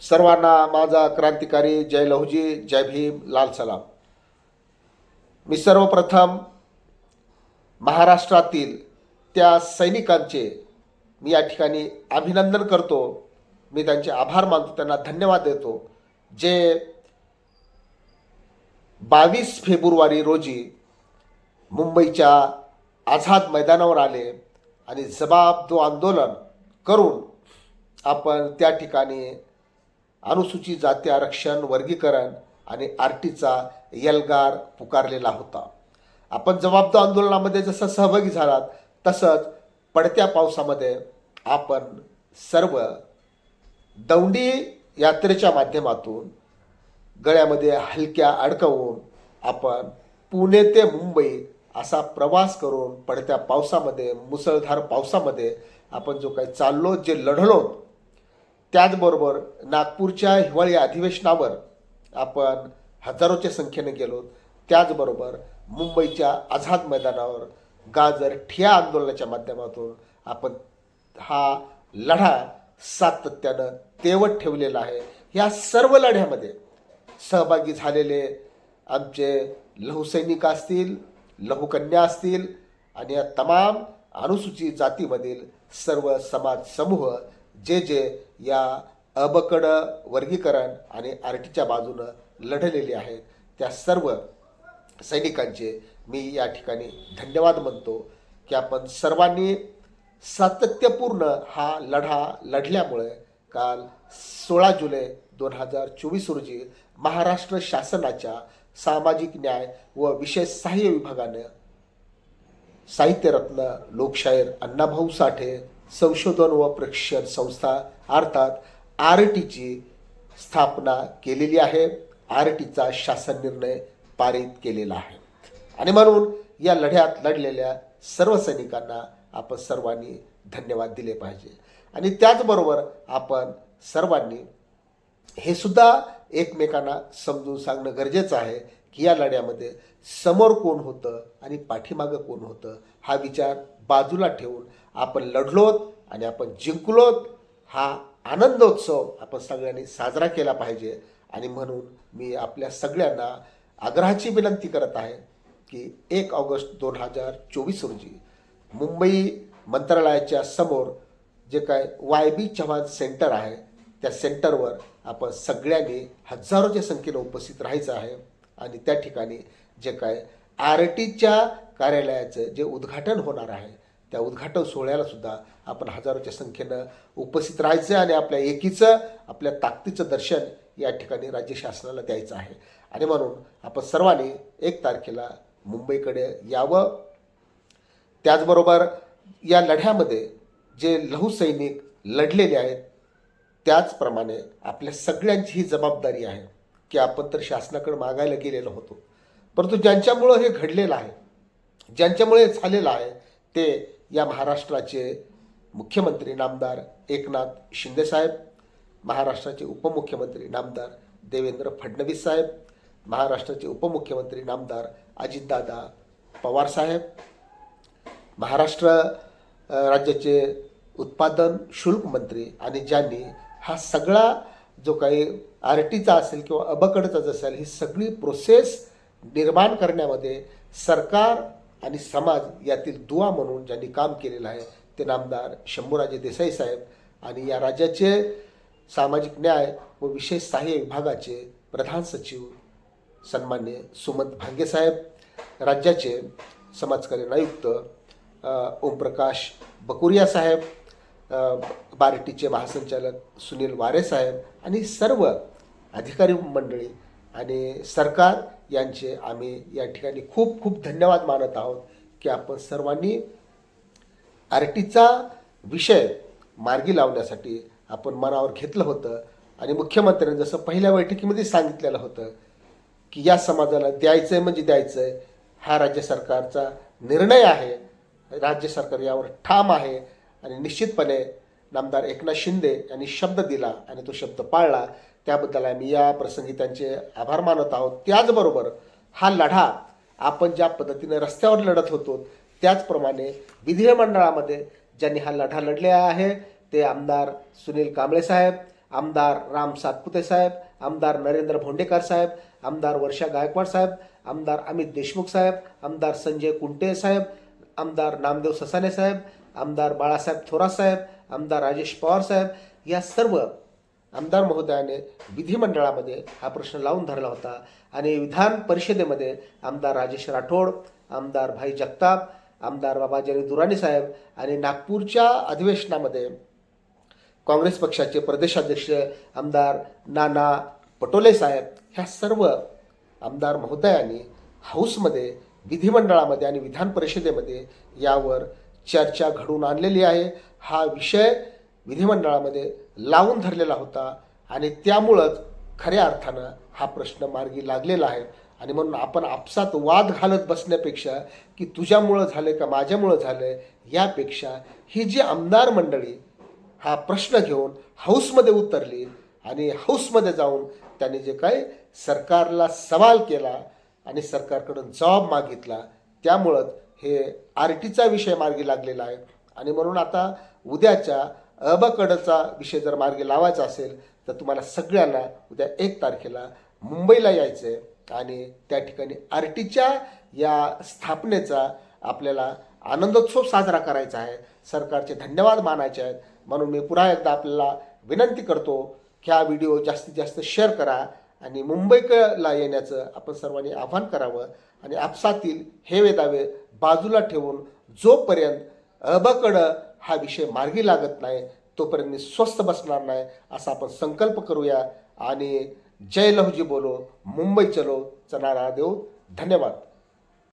सर्वांना माझा क्रांतिकारी जय लहुजी जय भीम लाल सलाम. मी सर्वप्रथम महाराष्ट्रातील त्या सैनिकांचे मी या ठिकाणी अभिनंदन करतो. मी त्यांचे आभार मानतो त्यांना धन्यवाद देतो. जे बावीस फेब्रुवारी रोजी मुंबईच्या आझाद मैदानावर आले आणि जबाब दो आंदोलन करून आपण त्या ठिकाणी अनुसूचित जाती आरक्षण वर्गीकरण आणि आरटीचा यलगार पुकारलेला होता. आपण जबाबदार आंदोलनामध्ये जसं सहभागी झालात तसंच पडत्या पावसामध्ये आपण सर्व दौंडी यात्रेच्या माध्यमातून गळ्यामध्ये हलक्या अडकवून आपण पुणे ते मुंबई असा प्रवास करून पडत्या पावसामध्ये मुसळधार पावसामध्ये आपण जो काही चाललो जे लढलो त्याचबरोबर नागपूरच्या हिवाळी अधिवेशनावर आपण हजारोच्या संख्येने गेलो. त्याचबरोबर मुंबईच्या आझाद मैदानावर गाजर ठिया आंदोलनाच्या माध्यमातून आपण हा लढा सातत्यानं तेवत ठेवलेला आहे. या सर्व लढ्यामध्ये सहभागी झालेले आमचे लहुसैनिक असतील लहुकन्या असतील आणि या तमाम अनुसूचित जातीमधील सर्व समाज समूह जे जे या अबकड वर्गीकरण आणि आर टीच्या बाजूनं लढलेले आहेत. त्या सर्व सैनिकांचे मी या ठिकाणी धन्यवाद म्हणतो की आपण सर्वांनी सातत्यपूर्ण हा लढा लढल्यामुळे काल सोळा जुलै दोन हजार चोवीस रोजी महाराष्ट्र शासनाच्या सामाजिक न्याय व विशेष सहाय्य विभागानं साहित्यरत्न लोकशाहीर अण्णाभाऊ साठे संशोधन व प्रशिक्षण संस्था अर्थात आर टीची स्थापना केलेली आहे. आर टीचा शासन निर्णय पारित केलेला आहे. आणि म्हणून या लढ्यात लढलेल्या सर्व सैनिकांना आपण सर्वांनी धन्यवाद दिले पाहिजे. आणि त्याचबरोबर आपण सर्वांनी हे सुद्धा एकमेकांना समजून सांगणं गरजेचं आहे. की या लढ्यामध्ये समोर कोण होतं आणि पाठीमागं कोण होतं हा विचार बाजूला ठेवून आपण लढलोत आणि आपण जिंकलोत हा आनंदोत्सव आपण सगळ्यांनी साजरा केला पाहिजे. आणि म्हणून मी आपल्या सगळ्यांना आग्रहाची विनंती करत आहे की एक ऑगस्ट दोन हजार चोवीस रोजी मुंबई मंत्रालयाच्या समोर जे काय वाय बी चव्हाण सेंटर आहे त्या सेंटरवर आपण सगळ्यांनी हजारोच्या संख्येनं उपस्थित राहायचं आहे. आणि त्या ठिकाणी जे काय आर टीच्या कार्यालयाचं जे उद्घाटन होणार आहे त्या उद्घाटन सोहळ्याला सुद्धा आपण हजारोच्या संख्येनं उपस्थित राहायचं आणि आपल्या एकीचं आपल्या ताकदीचं दर्शन या ठिकाणी राज्य शासनाला द्यायचं आहे. आणि म्हणून आपण सर्वांनी एक तारखेला मुंबईकडे यावं. त्याचबरोबर या लढ्यामध्ये जे लहुसैनिक लढलेले आहेत त्याचप्रमाणे आपल्या सगळ्यांची ही जबाबदारी आहे. की आपण तर शासनाकडे मागायला गेलेलो होतो. परंतु ज्यांच्यामुळं हे घडलेलं आहे ज्यांच्यामुळे झालेलं आहे ते या महाराष्ट्राचे मुख्यमंत्री नामदार एकनाथ शिंदेसाहेब महाराष्ट्राचे उपमुख्यमंत्री नामदार देवेंद्र फडणवीस साहेब महाराष्ट्राचे उपमुख्यमंत्री नामदार अजितदादा पवारसाहेब महाराष्ट्र राज्याचे उत्पादन शुल्क मंत्री आणि ज्यांनी हा सगळा जो काही आर टीचा असेल किंवा अबकडचा असेल ही सगळी प्रोसेस निर्माण करण्यामध्ये सरकार आणि समाज यातील दुवा म्हणून ज्यांनी काम केलेलं आहे ते नामदार शंभूराजे देसाई साहेब आणि या राज्याचे सामाजिक न्याय व विशेष सहाय्य विभागाचे प्रधान सचिव सन्मान्य सुमंत भांगेसाहेब राज्याचे समाजकल्याण आयुक्त ओमप्रकाश बकुरिया साहेब बार्टीचे महासंचालक सुनील वारे साहेब आणि सर्व अधिकारी मंडळी आणि सरकार यांचे आम्ही या ठिकाणी खूप खूप धन्यवाद मानत आहोत की आपण सर्वांनी आर टीचा विषय मार्गी लावण्यासाठी आपण मनावर घेतलं होतं. आणि मुख्यमंत्र्यांनी जसं पहिल्या बैठकीमध्ये सांगितलेलं होतं की या समाजाला द्यायचं आहे म्हणजे द्यायचं आहे हा राज्य सरकारचा निर्णय आहे. राज्य सरकार यावर ठाम आहे. आणि निश्चितपणे नामदार एकनाथ शिंदे यांनी शब्द दिला आणि तो शब्द पाळला. त्याबद्दल आम्ही या प्रसंगी त्यांचे आभार मानत आहोत. त्याचबरोबर हा लढा आपण ज्या पद्धतीने रस्त्यावर लढत होतो त्याचप्रमाणे विधिमंडळामध्ये ज्यांनी हा लढा लढलेला आहे ते आमदार सुनील कांबळे साहेब आमदार राम सातपुते साहेब आमदार नरेंद्र भोंडेकर साहेब आमदार वर्षा गायकवाड साहेब आमदार अमित देशमुख साहेब आमदार संजय कुंटे साहेब आमदार नामदेव ससाने साहेब आमदार बाळासाहेब थोरात साहेब आमदार राजेश पवार साहेब या सर्व आमदार महोदयाने विधिमंडळामध्ये हा प्रश्न लावून धरला होता. आणि विधान परिषदेमध्ये आमदार राजेश राठोड आमदार भाई जगताप आमदार बाबाजी दुराणी साहेब आणि नागपूरच्या अधिवेशनामध्ये काँग्रेस पक्षाचे प्रदेशाध्यक्ष आमदार नाना पटोले साहेब ह्या सर्व आमदार महोदयांनी हाऊसमध्ये विधिमंडळामध्ये आणि विधान परिषदेमध्ये यावर चर्चा घडवून आणलेली आहे. हा विषय विधिमंडळामध्ये लावून धरलेला होता आणि त्यामुळंच खऱ्या अर्थानं हा प्रश्न मार्गी लागलेला आहे. आणि म्हणून आपण आपसात वाद घालत बसण्यापेक्षा की तुझ्यामुळं झालं का माझ्यामुळं झालं यापेक्षा ही जी आमदार मंडळी हा प्रश्न घेऊन हाऊसमध्ये उतरली आणि हाऊसमध्ये जाऊन त्यांनी जे काही सरकारला सवाल केला आणि सरकारकडून जबाब मागितला त्यामुळंच हे आर टीचा विषय मार्गी लागलेला आहे. आणि म्हणून आता उद्याच्या अबकडचा विषय जर मार्गी लावायचा असेल तर तुम्हाला सगळ्यांना उद्या एक तारखेला मुंबईला यायचं आहे आणि त्या ठिकाणी आर टीच्या या स्थापनेचा आपल्याला आनंदोत्सव साजरा करायचा आहे. सरकारचे धन्यवाद मानायचे आहेत. म्हणून मी पुन्हा एकदा आपल्याला विनंती करतो की हा व्हिडिओ जास्तीत जास्त शेअर करा. आणि मुंबईकला येण्याचं आपण सर्वांनी आव्हान करावं आणि आपसातील हे वेदावे बाजूला ठेवून जोपर्यंत अबकडं हा विषय मार्गी लागत नाही तोपर्यंत मी स्वस्थ बसणार नाही असा आपण संकल्प करूया. आणि जय लहुजी बोलो मुंबई चलो चनारा देऊ धन्यवाद.